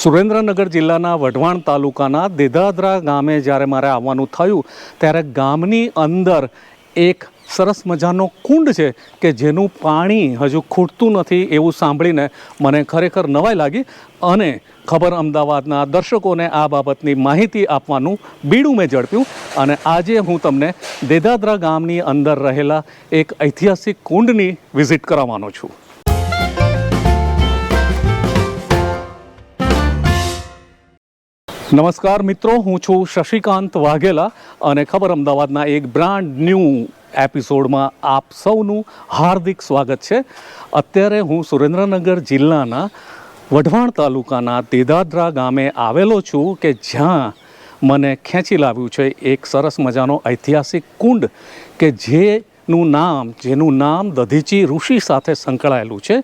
સુરેન્દ્રનગર જિલ્લાના વઢવાણ તાલુકાના દેદાદરા ગામે જ્યારે મારે આવવાનું થયું, ત્યારે ગામની અંદર એક સરસ મજાનો કુંડ છે કે જેનું પાણી હજુ ખૂટતું નથી એવું સાંભળીને મને ખરેખર નવાઈ લાગી અને ખબર અમદાવાદના દર્શકોને આ બાબતની માહિતી આપવાનું બીડું મેં ઝડપ્યું અને આજે હું તમને દેદાદરા ગામની અંદર રહેલા એક ઐતિહાસિક કુંડની વિઝિટ કરાવવાનો છું. નમસ્કાર મિત્રો, હું છું શશિકાંત વાઘેલા અને ખબર અમદાવાદના એક બ્રાન્ડ ન્યૂ એપિસોડમાં આપ સૌનું હાર્દિક સ્વાગત છે. અત્યારે હું સુરેન્દ્રનગર જિલ્લાના વઢવાણ તાલુકાના તેદાદરા ગામે આવેલો છું કે જ્યાં મને ખેંચી લાવ્યું છે એક સરસ મજાનો ઐતિહાસિક કુંડ કે જેનું નામ જેનું નામ દધીચી ઋષિ સાથે સંકળાયેલું છે.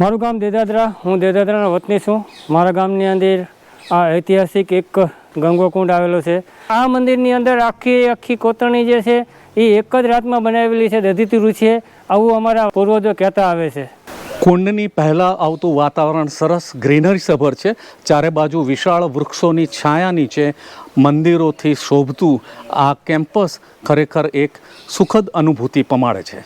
મારું ગામ દેદાદરા. હું દેદાદરાનો વતની છું. મારા ગામની અંદર આ ઐતિહાસિક એક ગંગોકુંડ આવેલો છે. આ મંદિરની અંદર આખી આખી કોતરણી જે છે એ એક જ રાતમાં બનાવેલી છે, દધીતી ઋષિએ આવું અમારા પૂર્વજો કહેતા આવે છે. કુંડની પહેલાં આવતું વાતાવરણ સરસ ગ્રીનરી સભર છે. ચારે બાજુ વિશાળ વૃક્ષોની છાયા નીચે મંદિરોથી શોભતું આ કેમ્પસ ખરેખર એક સુખદ અનુભૂતિ પમાડે છે.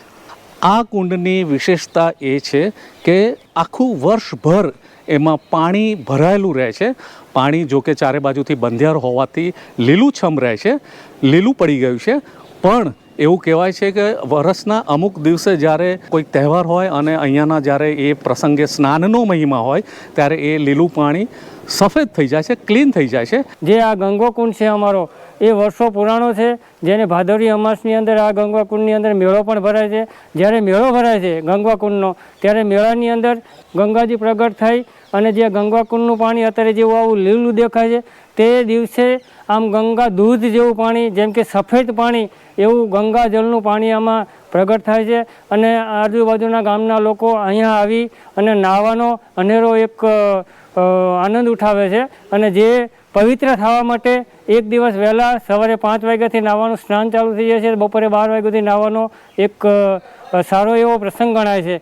આ કુંડની વિશેષતા એ છે કે આખું વર્ષભર એમાં પાણી ભરાયેલું રહે છે. પાણી જો કે ચારે બાજુથી બંધિયાર હોવાથી લીલુંછમ રહે છે. લીલું પડી ગયું છે. પણ એવું કહેવાય છે કે વરસના અમુક દિવસે જ્યારે કોઈક તહેવાર હોય અને અહીંયાના જ્યારે એ પ્રસંગે સ્નાનનો મહિમા હોય, ત્યારે એ લીલું પાણી સફેદ થઈ જાય છે, ક્લીન થઈ જાય છે. જે આ ગંગોકુંડ છે અમારો, એ વર્ષો પુરાણો છે, જેને ભાદરવી અમાસની અંદર આ ગંગાકુંડની અંદર મેળો પણ ભરાય છે. જ્યારે મેળો ભરાય છે ગંગાકુંડનો ત્યારે મેળાની અંદર ગંગાજી પ્રગટ થઈ અને જે ગંગાકુંડનું પાણી અત્યારે જેવું આવું લીલું દેખાય છે, તે દિવસે આમ ગંગા દૂધ જેવું પાણી, જેમ કે સફેદ પાણી, એવું ગંગા જળનું પાણી આમાં પ્રગટ થાય છે. અને આજુબાજુના ગામના લોકો અહીંયા આવી અને નાહવાનો અનેરો એક આનંદ ઉઠાવે છે. અને જે પવિત્ર થવા માટે એક દિવસ વહેલા સવારે પાંચ વાગ્યાથી નાહવાનું સ્નાન ચાલુ થઈ જાય છે. બપોરે બાર વાગ્યાથી નાહવાનો એક સારો એવો પ્રસંગ ગણાય છે.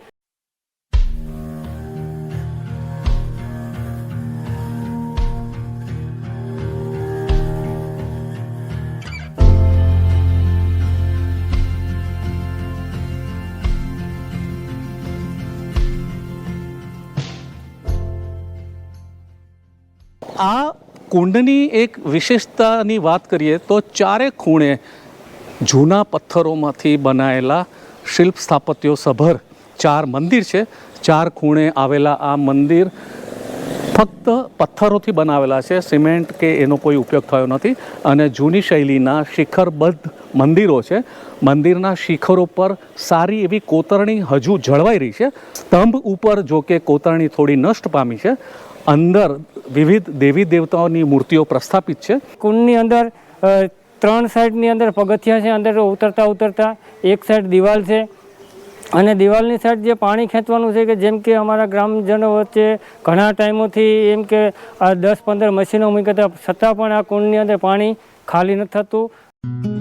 આ કુંડની એક વિશેષતાની વાત કરીએ તો ચારે ખૂણે જૂના પથ્થરોમાંથી બનાવેલા શિલ્પ સ્થાપત્યો સભર ચાર મંદિર છે. ચાર ખૂણે આવેલા આ મંદિર ફક્ત પથ્થરોથી બનાવેલા છે. સિમેન્ટ કે એનો કોઈ ઉપયોગ થયો નથી અને જૂની શૈલીના શિખરબદ્ધ મંદિરો છે. મંદિરના શિખરો પર સારી એવી કોતરણી હજુ જળવાઈ રહી છે. સ્તંભ ઉપર જો કે કોતરણી થોડી નષ્ટ પામી છે. અંદર વિવિધ દેવી દેવતાઓની મૂર્તિઓ પ્રસ્થાપિત છે. કુંડની અંદર ત્રણ સાઈડની અંદર પગથિયા છે, અંદર ઉતરતા ઉતરતા એક સાઈડ દિવાલ છે. અને દિવાલની સાઈડ જે પાણી ખેંચવાનું છે કે જેમ કે અમારા ગ્રામજનો વચ્ચે ઘણા ટાઈમોથી એમ કે આ દસ પંદર મશીનો મૂકી હતા છતાં પણ આ કુંડની અંદર પાણી ખાલી નથી થતું.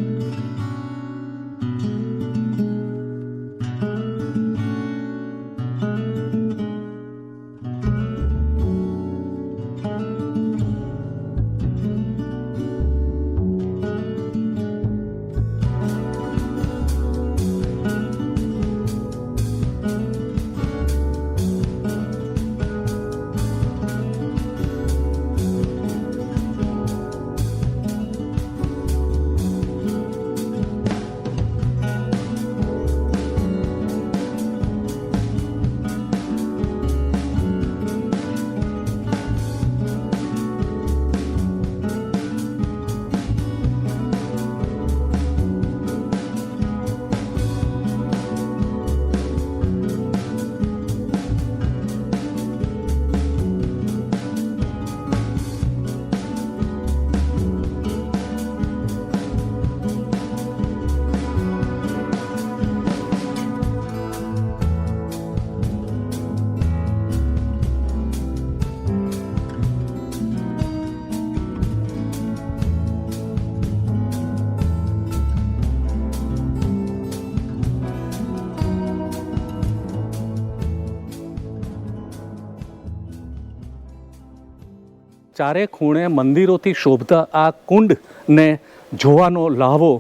ચારે ખૂણે મંદિરોથી શોભતા આ કુંડને જોવાનો લાહવો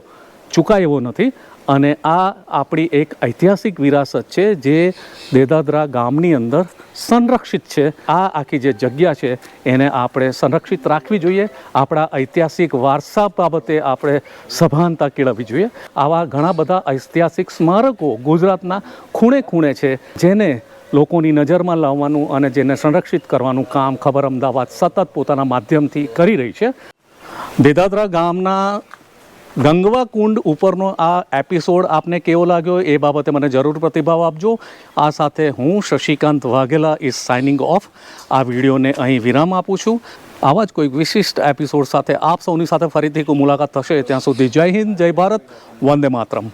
ચૂકાય નથી અને આ આપણી એક ઐતિહાસિક વિરાસત છે જે દેદાદરા ગામની અંદર સંરક્ષિત છે. આ આખી જે જગ્યા છે એને આપણે સંરક્ષિત રાખવી જોઈએ. આપણા ઐતિહાસિક વારસા બાબતે આપણે સભાનતા કેળવવી જોઈએ. આવા ઘણા બધા ઐતિહાસિક સ્મારકો ગુજરાતના ખૂણે ખૂણે છે જેને લોકોની નજરમાં લાવવાનું અને જેને સંરક્ષિત કરવાનું કામ ખબર અમદાવાદ સતત પોતાના માધ્યમથી કરી રહી છે. દેદાદરા ગામના ગંગવા કુંડ ઉપરનો આ એપિસોડ આપને કેવો લાગ્યો એ બાબતે મને જરૂર પ્રતિભાવ આપજો. આ સાથે હું Shashikant Vaghela is signing off આ વિડીયોને અહીં વિરામ આપું છું. આવા જ કોઈક વિશિષ્ટ એપિસોડ સાથે આપ સૌની સાથે ફરીથી મુલાકાત થશે ત્યાં સુધી જય હિન્દ, જય ભારત, વંદે માતરમ.